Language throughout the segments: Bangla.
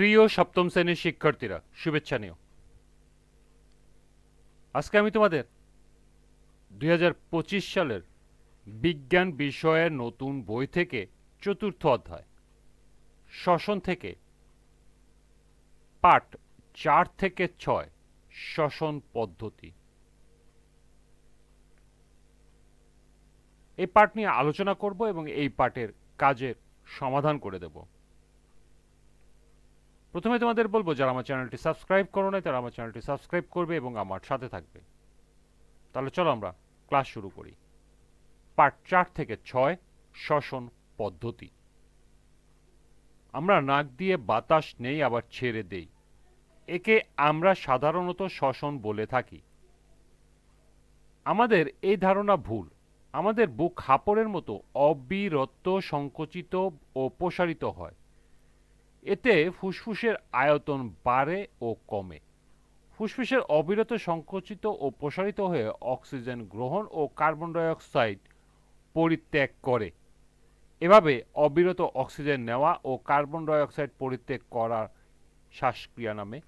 প্রিয় সপ্তম শ্রেণির শিক্ষার্থীরা, শুভেচ্ছা নিও। আজকে আমি তোমাদের দুই হাজার পঁচিশ সালের বিজ্ঞান বিষয়ের নতুন বই থেকে চতুর্থ অধ্যায় শ্বসন থেকে পাঠ চার থেকে ছয় শ্বসন পদ্ধতি। এই পাঠ নিয়ে আলোচনা করব এবং এই পাঠের কাজের সমাধান করে দেব। প্রথমে তোমাদের বলব, যারা আমার চ্যানেলটি সাবস্ক্রাইব করো নাই, তারা আমার চ্যানেলটি সাবস্ক্রাইব করবে এবং আমার সাথে থাকবে। তাহলে চলো আমরা ক্লাস শুরু করি। পার্ট চার থেকে ছয়, শ্বসন পদ্ধতি। আমরা নাক দিয়ে বাতাস নেই, আবার ছেড়ে দেই। একে আমরা সাধারণত শ্বসন বলে থাকি। আমাদের এই ধারণা ভুল। আমাদের বুক হাপড়ের মতো অবিরত সংকুচিত ও প্রসারিত হয়। এতে ফুসফুসের আয়তন বাড়ে ও কমে। ফুসফুসের অবিরত সংকুচিত ও প্রসারিত হয়ে অক্সিজেন গ্রহণ ও কার্বন ডাইঅক্সাইড পরিত্যাগ করে। এভাবে অবিরত অক্সিজেন নেওয়া ও কার্বন ডাইঅক্সাইড পরিত্যাগ করার শ্বাসক্রিয়া নামে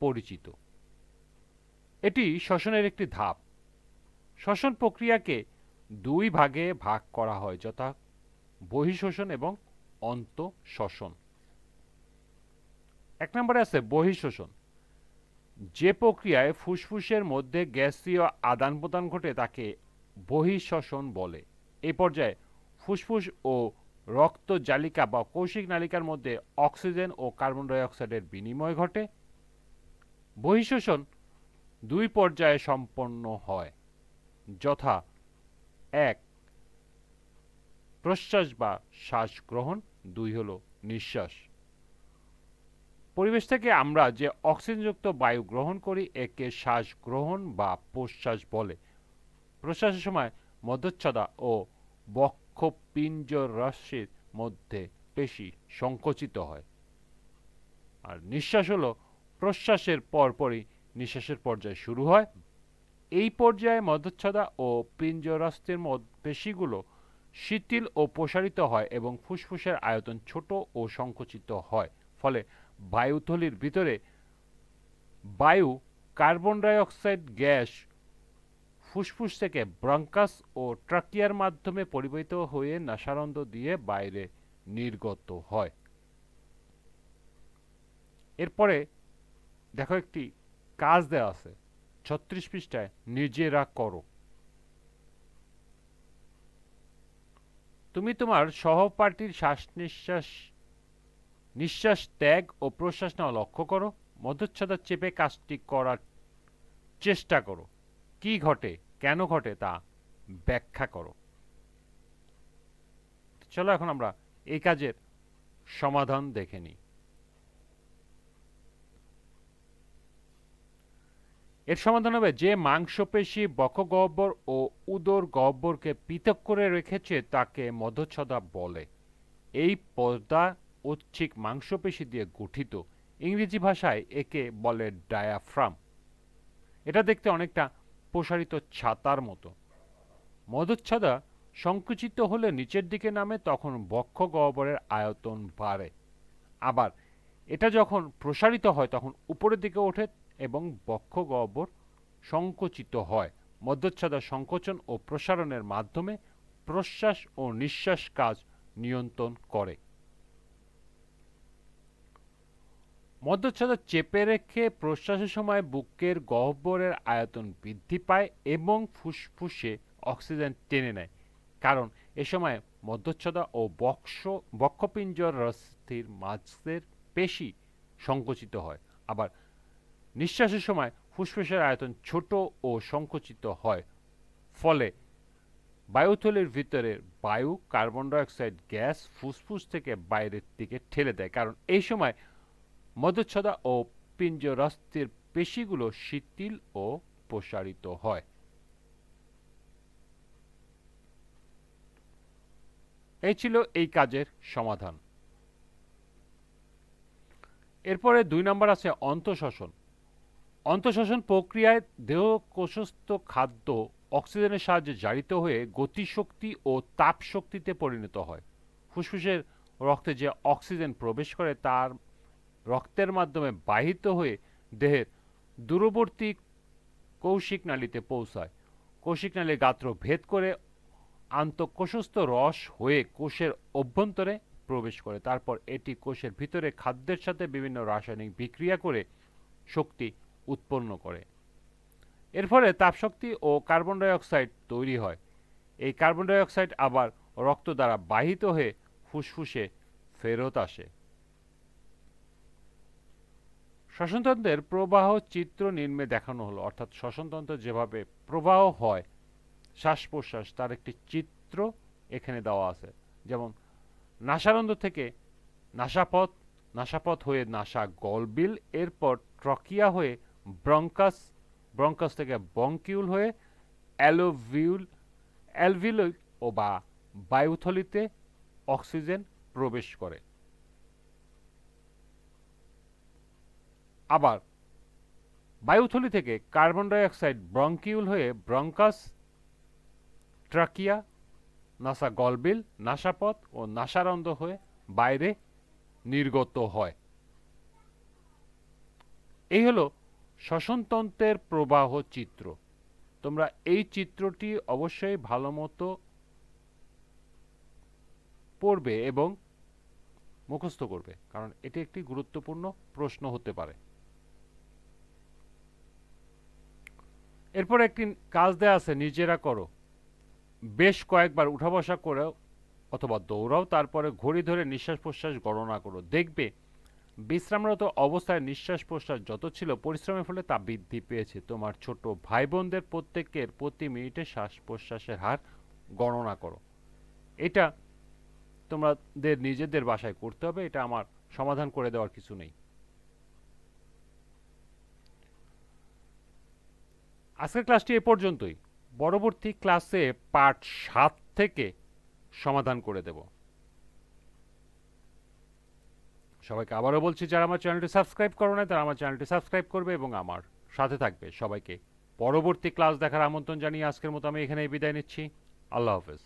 পরিচিত। এটি শ্বসনের একটি ধাপ। শ্বসন প্রক্রিয়াকে দুই ভাগে ভাগ করা হয়, যথা বহিঃশ্বসন এবং অন্তঃশ্বসন। এক নম্বরে আছে বহিঃশ্বসন যে প্রক্রিয়ায় ফুসফুসের মধ্যে গ্যাসীয় আদান প্রদান ঘটে তাকে বহিঃশ্বসন বলে। এই পর্যায়ে ফুসফুস ও রক্ত জালিকা বা কৌশিক নালিকার মধ্যে অক্সিজেন ও কার্বন ডাইঅক্সাইডের বিনিময় ঘটে। বহিঃশোষণ দুই পর্যায়ে সম্পন্ন হয়। যথা এক, প্রশ্বাস বা শ্বাস গ্রহণ দুই হল নিঃশ্বাস। পরিবেশ থেকে আমরা যে অক্সিজেনযুক্ত বায়ু গ্রহণ করি, একে শ্বাস গ্রহণ বা প্রশ্বাস বলে। প্রশ্বাসের সময় মধ্যচ্ছদা ও বক্ষপিঞ্জর রশ্মির মধ্যে পেশি সংকুচিত হয়। আর নিঃশ্বাস হলো প্রশ্বাসের পরপরই নিঃশ্বাসের পর্যায় শুরু হয়। এই পর্যায়ে মধ্যচ্ছদা ও পিঞ্জরাস্তির পেশিগুলো শিথিল ও প্রসারিত হয় এবং ফুসফুসের আয়তন ছোট ও সংকুচিত হয়। ফলে বায়ুথলির ভিতরে বায়ু কার্বন ডাইঅক্সাইড গ্যাস ফুসফুস থেকে ব্রঙ্কাস ও ট্রাকিয়ার মাধ্যমে পরিবাহিত হয়ে নাসারন্ধ্র দিয়ে বাইরে নির্গত হয়। এরপরে দেখো একটি কাজ দেওয়া আছে। ছত্রিশ পৃষ্ঠায় নিজেরা করো। তুমি তোমার সহপাঠীর শ্বাস নিঃশ্বাস নিঃশ্বাস ত্যাগ ও প্রশ্বাস নেওয়া লক্ষ্য করো। মধ্যচ্ছদা চেপে কাজটি করার চেষ্টা করো। কি ঘটে, কেন ঘটে তা ব্যাখ্যা করো। চলো এখন আমরা এই কাজের সমাধান দেখে নিই। এর সমাধান হবে যে মাংসপেশি বক্ষগহ্বর ও উদর গহ্বরকে পৃথক করে রেখেছে তাকে মধ্যচ্ছদা বলে। এই পর্দা ঐচ্ছিক মাংসপেশি দিয়ে গঠিত ইংরেজি ভাষায় একে বলে ডায়াফ্রাম এটা দেখতে অনেকটা প্রসারিত ছাতার মতো। মধুচ্ছদা সংকুচিত হলে নিচের দিকে নামে, তখন বক্ষ গহ্বরের আয়তন বাড়ে। আবার এটা যখন প্রসারিত হয়, তখন উপরের দিকে ওঠে এবং বক্ষ গহ্বর সংকুচিত হয়। মধ্যচ্ছদা সংকোচন ও প্রসারণের মাধ্যমে প্রশ্বাস ও নিঃশ্বাস কাজ নিয়ন্ত্রণ করে। মধ্যচ্ছদা চেপে রেখে প্রশ্বাসের সময় বুকের গহ্বরের আয়তন বৃদ্ধি পায় এবং ফুসফুসে অক্সিজেন টেনে নেয়। কারণ এ সময় মধ্যচ্ছদা ও বক্ষ, বক্ষপিঞ্জর রস্থির মাঝের পেশি সংকুচিত হয়। আবার নিঃশ্বাসের সময় ফুসফুসের আয়তন ছোট ও সংকুচিত হয়। ফলে বায়ুথলির ভিতরে বায়ু, কার্বন ডাইঅক্সাইড, গ্যাস ফুসফুস থেকে বাইরের দিকে ঠেলে দেয়। কারণ এই সময় মধ্যচ্ছদা ও পিঞ্জরস্থির পেশিগুলো শিথিল ও প্রসারিত হয়। এই ছিল এই কাজের সমাধান। এরপরে দুই নম্বর আছে অন্তঃশ্বসন অন্তঃশ্বসন প্রক্রিয়ায় দেহ কোষস্থ খাদ্য অক্সিজেনের সাহায্যে জারিত হয়ে গতিশক্তি ও তাপ শক্তিতে পরিণত হয়। ফুসফুসের রক্তে যে অক্সিজেন প্রবেশ করে তার রক্তের মাধ্যমে বাহিত হয়ে দেহের দূরবর্তী কৌশিক নালীতে পৌঁছায়। কৌশিক নালীর গাত্র ভেদ করে আন্তঃকোষস্থ রস হয়ে কোষের অভ্যন্তরে প্রবেশ করে। তারপর এটি কোষের ভিতরে খাদ্যের সাথে বিভিন্ন রাসায়নিক বিক্রিয়া করে শক্তি উৎপন্ন করে। এর ফলে তাপশক্তি ও কার্বন ডাই অক্সাইড তৈরি হয়। এই কার্বন ডাইঅক্সাইড আবার রক্ত দ্বারা বাহিত হয়ে ফুসফুসে ফেরত আসে। শ্বসনতন্ত্রের প্রবাহ চিত্র নিম্নে দেখানো হলো। অর্থাৎ শ্বসনতন্ত্র যেভাবে প্রবাহ হয় শ্বাস প্রশ্বাস তার একটি চিত্র এখানে দেওয়া আছে। যেমন, নাসারন্ধ্র থেকে নাসাপথ নাসাপথ হয়ে নাসা গলবিল, এরপর ট্রকিয়া হয়ে ব্রঙ্কাস ব্রঙ্কাস থেকে বঙ্কিউল হয়ে অ্যালোভিউল অ্যালভিল ও বা বায়ুথলিতে অক্সিজেন প্রবেশ করে। আবার, বায়ুথলি থেকে কার্বন ডাই অক্সাইড ব্রঙ্কিউল হয়ে ব্রঙ্কাস, ট্রাকিয়া, নাসা গলবিল, নাসাপথ ও নাসারন্ধ্র হয়ে বাইরে নির্গত হয়। এই হলো শ্বসনতন্ত্রের প্রবাহ চিত্র। তোমরা এই চিত্রটি অবশ্যই ভালো মতো পড়বে এবং মুখস্থ করবে, কারণ এটি একটি গুরুত্বপূর্ণ প্রশ্ন হতে পারে। এরপর একটি কাজ দেয়া আছে, নিজেরা করো। বেশ কয়েকবার উঠা বসা করেও অথবা দৌড়াও, তারপরে ঘড়ি ধরে নিঃশ্বাস প্রশ্বাস গণনা করো। দেখবে বিশ্রামরত অবস্থায় নিঃশ্বাস প্রশ্বাস যত ছিল, পরিশ্রমের ফলে তা বৃদ্ধি পেয়েছে। তোমার ছোট ভাই বোনদের প্রত্যেকের প্রতি মিনিটে শ্বাস প্রশ্বাসের হার গণনা করো। এটা তোমাদের নিজেদের বাসায় করতে হবে, এটা আমার সমাধান করে দেওয়ার কিছু নেই। আজকের ক্লাসটি এ পর্যন্তই। পরবর্তী ক্লাসে পার্ট সাত থেকে সমাধান করে দেব। সবাইকে আবারও বলছি, যারা আমার চ্যানেলটি সাবস্ক্রাইব করো না তারা আমার চ্যানেলটি সাবস্ক্রাইব করবে এবং আমার সাথে থাকবে। সবাইকে পরবর্তী ক্লাস দেখার আমন্ত্রণ জানিয়ে আজকের মতো আমি এখানেই বিদায় নিচ্ছি। আল্লাহ হাফেজ।